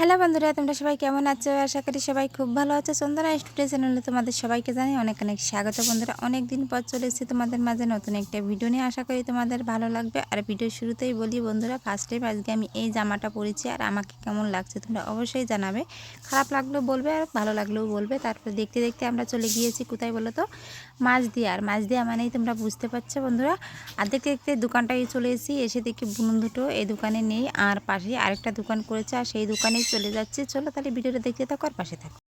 Hello বন্ধুরা, তোমরা সবাই কেমন আছো? আশা করি সবাই খুব ভালো আছো। চন্দনা স্টুডিও চ্যানেলে তোমাদের সবাইকে জানি অনেক অনেক স্বাগত। বন্ধুরা অনেক দিন পর চলে এসেছি তোমাদের মাঝে নতুন একটা ভিডিও নিয়ে। আশা করি তোমাদের ভালো লাগবে। আর ভিডিও শুরুতেই বলি বন্ধুরা ফার্স্ট টাইম আজকে আমি এই জামাটা পরেছি। আর আমাকে কেমন লাগছে তোমরা অবশ্যই জানাবে। খারাপ লাগলেও বলবে আর ভালো লাগলেও বলবে। তারপর দেখতে দেখতে আমরা চলে গিয়েছি, কোথায় বলো তো? মাছ দিয়ে, আর মাছ দিয়া মানেই তোমরা বুঝতে পারছ বন্ধুরা। আর দেখতে দেখতে দোকানটায় চলে এসেছি, এসে দেখি বুনুন দুটো এই দোকানে নেই, আর পাশে আরেকটা দোকান করেছে, আর সেই দোকানেই চলে যাচ্ছে। চলো তাহলে ভিডিওটা দেখতে থাকো, আর পাশে থাকো।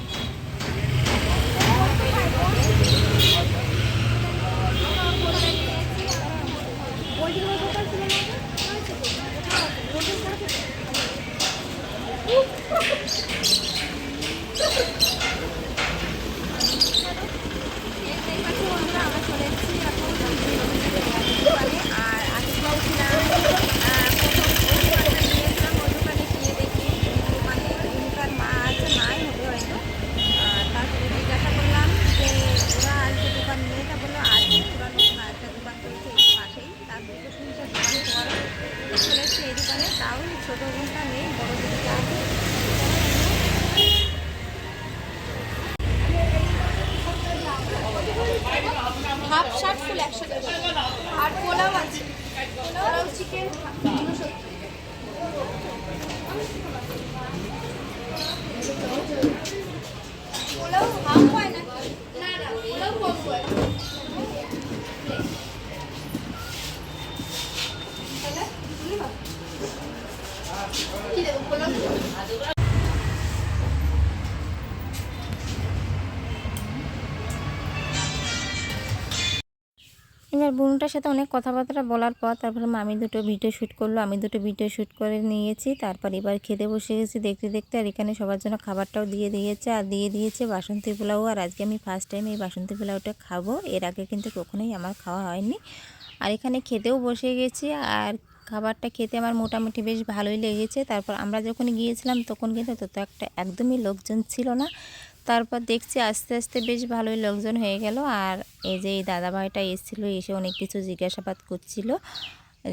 পরে চলে এই দোকানে। তাও ছোটো বোনটা নেই, বড় হাফ শার্ট ফুল একশো আর পোলাও আছে। পোলাও, চিকেন পোলাও হাফ হয় না না না পোলাও কম হয় তাহলে কি হয়? কি দেবো পোলাও দেবো? এবার বোনটার সাথে অনেক কথাবার্তা বলার পর তারপরে মামি দুটো ভিডিও শ্যুট করল, আমি দুটো ভিডিও শ্যুট করে নিয়েছি, তারপর এবার খেতে বসে গেছি দেখতে দেখতে, আর এখানে সবার জন্য খাবারটাও দিয়ে দিয়েছে, আর দিয়ে দিয়েছে বাসন্তী পোলাও, আর আজকে আমি ফার্স্ট টাইম এই বাসন্তী পোলাওটা খাব, এর আগে কিন্তু কখনোই আমার খাওয়া হয়নি। আর এখানে খেতেও বসে গেছি, আর খাবারটা খেতে আমার মোটামুটি বেশ ভালোই লেগেছে। তারপর আমরা যখন গিয়েছিলাম তখন কিন্তু তত একটা একদমই লোকজন ছিল না। তারপর দেখছি আস্তে আস্তে বেশ ভালোই লোকজন হয়ে গেল। আর এই যে এই দাদাভাইটা এসেছিল, এসে অনেক কিছু জিজ্ঞাসাবাদ করছিল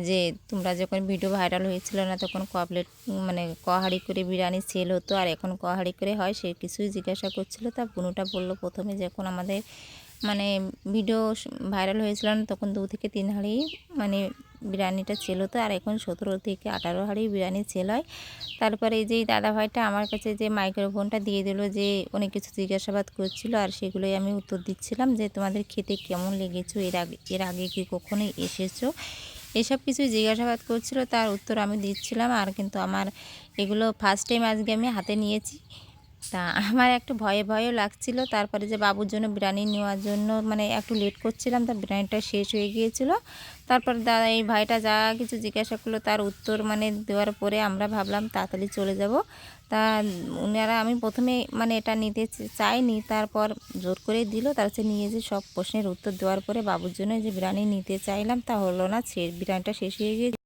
যে, তোমরা যখন ভিডিও ভাইরাল হয়েছিল না তখন কপলেট মানে কহাড়ি করে বিরিয়ানি সেল হতো আর এখন কহাড়ি করে হয়? সে কিছুই জিজ্ঞাসা করছিল। তা বুনুটা বলল, প্রথমে যখন আমাদের মানে ভিডিও ভাইরাল হয়েছিল না তখন দু থেকে তিন হাড়ি মানে বিরিয়ানিটা ছিল তো, আর এখন সতেরো থেকে আঠারো হাঁড়ি বিরিয়ানি সেল হয়। তারপরে এই যে দাদাভাইটা আমার কাছে যে মাইক্রোফোনটা দিয়ে দিল যে অনেক কিছু জিজ্ঞাসাবাদ করছিল, আর সেগুলোই আমি উত্তর দিচ্ছিলাম যে তোমাদের খেতে কেমন লেগেছো, এর আগে এর আগে কি কখনোই এসেছ? এসব কিছু জিজ্ঞাসাবাদ করছিল, তার উত্তর আমি দিচ্ছিলাম, আর কিন্তু আমার এগুলো ফার্স্ট টাইম আজকে আমি হাতে নিয়েছি। তা আমার একটু ভয়ে ভয়েও লাগছিল। তারপরে যে বাবুর জন্য বিরিয়ানি নেওয়ার জন্য মানে একটু লেট করছিলাম, তার বিরিয়ানিটা শেষ হয়ে গিয়েছিল। তারপর দাদা, এই ভাইটা যা কিছু জিজ্ঞাসা করল, তার উত্তর মানে দেওয়ার পরে আমরা ভাবলাম তাড়াতাড়ি চলে যাব। তা উনারা, আমি প্রথমে মানে এটা নিতে চাইনি, তারপর জোর করে দিল। তার হচ্ছে নিয়ে যে সব প্রশ্নের উত্তর দেওয়ার পরে বাবুর জন্য যে বিরিয়ানি নিতে চাইলাম, তা হলো না, সে বিরিয়ানিটা শেষ হয়ে গিয়ে